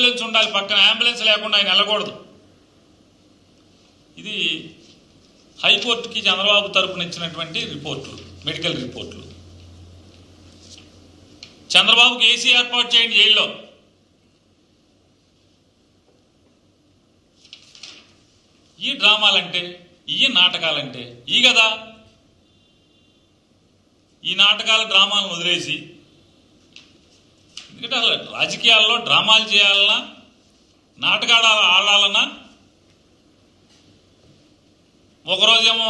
Ambulance ఉండాలి పక్కన. Ambulance లేకుండా ఆయన వెళ్ళకూడదు. ఇది హైకోర్టుకి చంద్రబాబు తరపున ఇచ్చినటువంటి రిపోర్ట్లు మెడికల్ రిపోర్ట్లు. చంద్రబాబుకి ఏసీ ఏర్పాటు చేయండి జైల్లో. ఈ డ్రామాలంటే ఈ నాటకాలంటే ఈ కదా ఈ నాటకాల డ్రామాలను వదిలేసి ఎందుకంటే అసలు రాజకీయాల్లో డ్రామాలు చేయాలన్నా నాటకాలు ఆడాలన్నా ఒకరోజేమో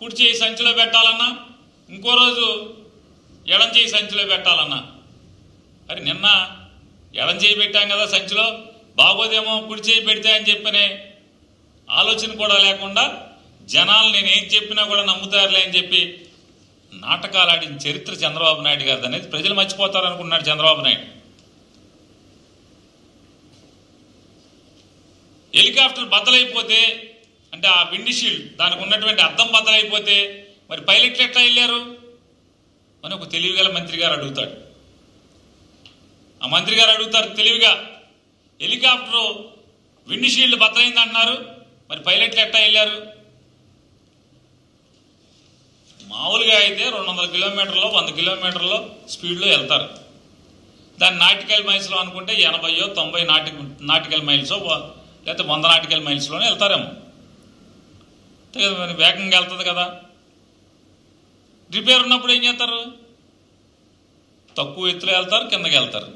కుడి చేయి సంచిలో పెట్టాలన్నా ఇంకో రోజు ఎడం చేయి సంచిలో పెట్టాలన్నా. మరి నిన్న ఎడం చేయి పెట్టాం కదా సంచిలో బాగోదేమో కుడి చేయి పెడితే అని చెప్పనే ఆలోచన కూడా లేకుండా జనాలు నేను ఏం చెప్పినా కూడా నమ్ముతారులే అని చెప్పి నాటకాలు ఆడిన చరిత్ర చంద్రబాబు నాయుడు గారిది అనేది ప్రజలు మర్చిపోతారు అనుకున్నాడు చంద్రబాబు నాయుడు. హెలికాప్టర్ బద్దలైపోతే అంటే ఆ విండ్ షీల్డ్ దానికి ఉన్నటువంటి అద్దం బద్దలైపోతే మరి పైలట్లు ఎట్లా వెళ్ళారు? అని ఒక తెలివిగల మంత్రి గారు అడుగుతాడు. ఆ మంత్రి గారు అడుగుతారు తెలివిగా హెలికాప్టర్ విండ్ షీల్డ్ బద్దలైంది అంటున్నారు మరి పైలట్లు ఎట్లా వెళ్ళారు? మామూలుగా అయితే రెండు వందల కిలోమీటర్లో వంద కిలోమీటర్లో స్పీడ్లో వెళ్తారు. దాన్ని నాటికల్ మైల్స్లో అనుకుంటే ఎనభయో తొంభై నాటి నాటికల్ మైల్సో లేకపోతే వంద నాటికల్ మైల్స్లోనే వెళ్తారేమో. మరి వేగంగా వెళ్తుంది కదా. రిపేర్ ఉన్నప్పుడు ఏం చేస్తారు? తక్కువ ఎత్తులో వెళ్తారు కిందకి వెళ్తారు.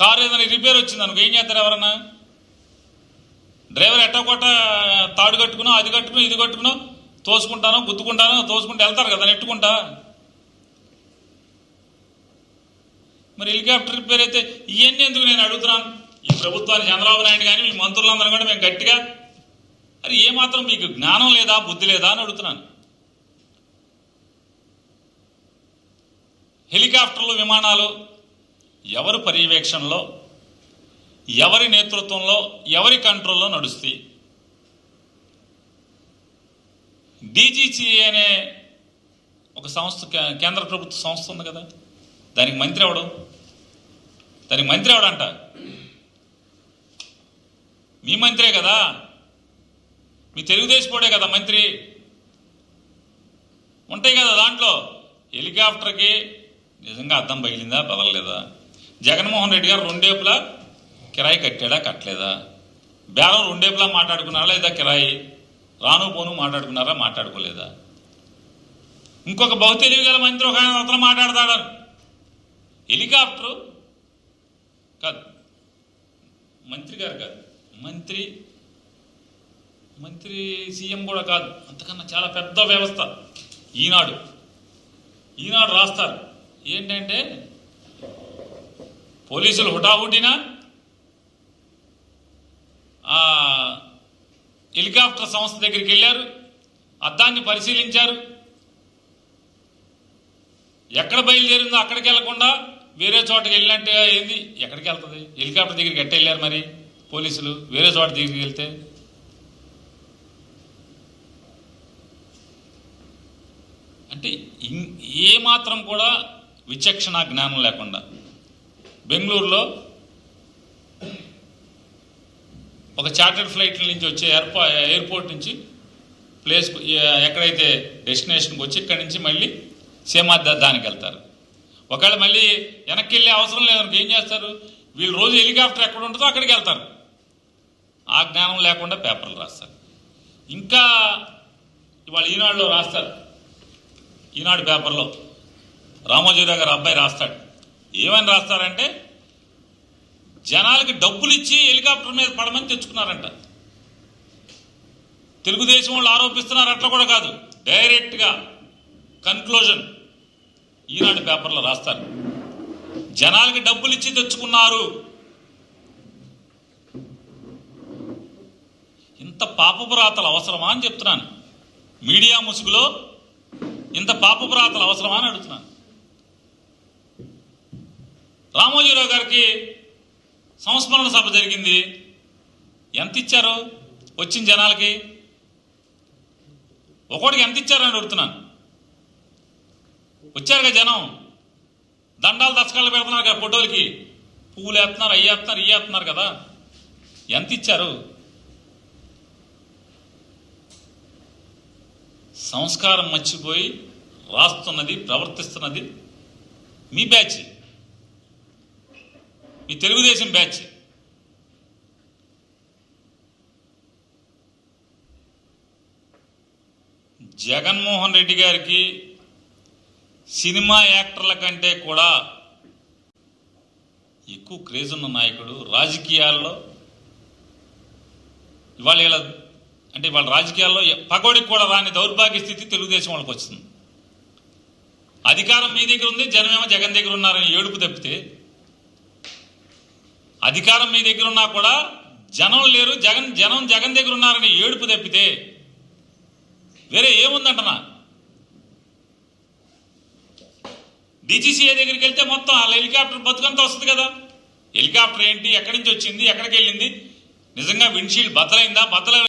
కారు ఏదైనా రిపేర్ వచ్చింది అనుకో ఏం చేస్తారు ఎవరన్నా? డ్రైవర్ ఎట్టకొట్ట తాడు కట్టుకున్నా అది కట్టుకునో ఇది కట్టుకున్నావు తోసుకుంటాను గుద్దుకుంటాను తోసుకుంటూ వెళ్తారు కదా నెట్టుకుంటా. మరి హెలికాప్టర్ రిపేర్ అయితే ఇవన్నీ ఎందుకు నేను అడుగుతున్నాను? ఈ ప్రభుత్వాన్ని చంద్రబాబు నాయుడు కానీ మీ మంత్రులందరూ కూడా మేము గట్టిగా అరే ఏమాత్రం మీకు జ్ఞానం లేదా బుద్ధి లేదా అని అడుగుతున్నాను. హెలికాప్టర్లు విమానాలు ఎవరు పర్యవేక్షణలో ఎవరి నేతృత్వంలో ఎవరి కంట్రోల్లో నడుస్తాయి? డీజీసీఏ అనే ఒక సంస్థ కేంద్ర ప్రభుత్వ సంస్థ ఉంది కదా. దానికి మంత్రి ఎవడు? దానికి మంత్రి ఎవడంట? మీ మంత్రే కదా. మీ తెలుగుదేశపోడే కదా మంత్రి. ఉంటాయి కదా దాంట్లో. హెలికాప్టర్కి నిజంగా అద్దం పగిలిందా పగలలేదా? జగన్మోహన్ రెడ్డి గారు రెండేపులా కిరాయి కట్టాడా కట్టలేదా? బేరం రెండేపులా మాట్లాడుకున్నారా లేదా కిరాయి? రాను పోను మాట్లాడుకున్నారా మాట్లాడుకోలేదా? ఇంకొక బహు తెలివి గల మంత్రి ఒక ఆయన అతను మాట్లాడతాడు? హెలికాప్టరు? కాదు. మంత్రి గారు కాదు. మంత్రి మంత్రి సీఎం కూడా కాదు. అంతకన్నా చాలా పెద్ద వ్యవస్థ. ఈనాడు. ఈనాడు రాస్తారు. ఏంటంటే పోలీసులు హుటాహుటినా ఆ హెలికాప్టర్ సంస్థ దగ్గరికి వెళ్ళారు. అద్దాన్ని పరిశీలించారు. ఎక్కడ బయలుదేరిందో అక్కడికి వెళ్ళకుండా వేరే చోటకి వెళ్ళినట్టుగా ఏంది ఎక్కడికి వెళ్తుంది? హెలికాప్టర్ దగ్గరికి ఎట్ట వెళ్ళారు మరి పోలీసులు? వేరే చోట దగ్గరికి వెళ్తే? అంటే ఏ మాత్రం కూడా విచక్షణ జ్ఞానం లేకుండా. బెంగళూరులో ఒక చార్టర్డ్ ఫ్లైట్ల నుంచి వచ్చే ఎయిర్పో ఎయిర్పోర్ట్ నుంచి ప్లేస్ ఎక్కడైతే డెస్టినేషన్కి వచ్చి ఇక్కడి నుంచి మళ్ళీ సీమాద్ద దానికి వెళ్తారు. ఒకవేళ మళ్ళీ వెనక్కి వెళ్ళే అవసరం లేదనుకో ఏం చేస్తారు? వీళ్ళు రోజు హెలికాప్టర్ ఎక్కడ ఉంటుందో అక్కడికి వెళ్తారు. ఆ జ్ఞానం లేకుండా పేపర్లు రాస్తారు. ఇంకా ఇవాళ ఈనాడులో రాస్తారు. ఈనాడు పేపర్లో రామోజీరావు గారు అబ్బాయి రాస్తాడు. ఏమని రాస్తారంటే జనాలకి డబ్బులు ఇచ్చి హెలికాప్టర్ మీద పడమని తెచ్చుకున్నారంట. తెలుగుదేశం వాళ్ళు ఆరోపిస్తున్నారు అట్లా కూడా కాదు. డైరెక్ట్గా కన్క్లూజన్ ఈనాడు పేపర్లో రాస్తారు. జనాలకి డబ్బులు ఇచ్చి తెచ్చుకున్నారు. ఇంత పాపపురాతలు అవసరమా అని చెప్తున్నాను. మీడియా ముసుగులో ఇంత పాపపురాతలు అవసరమా అని అడుగుతున్నాను. రామోజీరావు గారికి సంస్మరణ సభ జరిగింది. ఎంత ఇచ్చారు వచ్చిన జనాలకి? ఒకటికి ఎంత ఇచ్చారని అడుగుతున్నాను. వచ్చారుగా జనం. దండాలు దశకాలు పెడుతున్నారు కదా ఫోటోలకి. పువ్వులు వేస్తున్నారు అయ్యి వేస్తున్నారు ఇవి వేస్తున్నారు కదా. ఎంత ఇచ్చారు సంస్కారం మర్చిపోయి రాస్తున్నది ప్రవర్తిస్తున్నది మీ బ్యాచ్. మీ తెలుగుదేశం బ్యాచ్. జగన్మోహన్ రెడ్డి గారికి సినిమా యాక్టర్ల కంటే కూడా ఎక్కువ క్రేజ్ ఉన్న నాయకుడు రాజకీయాల్లో ఇవాళ ఇలా అంటే ఇవాళ రాజకీయాల్లో పగోడికి కూడా రాని దౌర్భాగ్య స్థితి తెలుగుదేశం వాళ్ళకి వచ్చింది. అధికారం మీ దగ్గర ఉంది జనమేమో జగన్ దగ్గర ఉన్నారని ఏడుపు తప్పితే అధికారం మీ దగ్గర ఉన్నా కూడా జనం లేరు జగన్ జనం జగన్ దగ్గర ఉన్నారని ఏడుపు తప్పితే వేరే ఏముందంటనా? డీజీసీఏ దగ్గరికి వెళ్తే మొత్తం వాళ్ళ హెలికాప్టర్ బతుకంతా వస్తుంది కదా. హెలికాప్టర్ ఏంటి? ఎక్కడి నుంచి వచ్చింది? ఎక్కడికి వెళ్ళింది? నిజంగా విండ్షీల్డ్ బద్దలైందా? బద్దల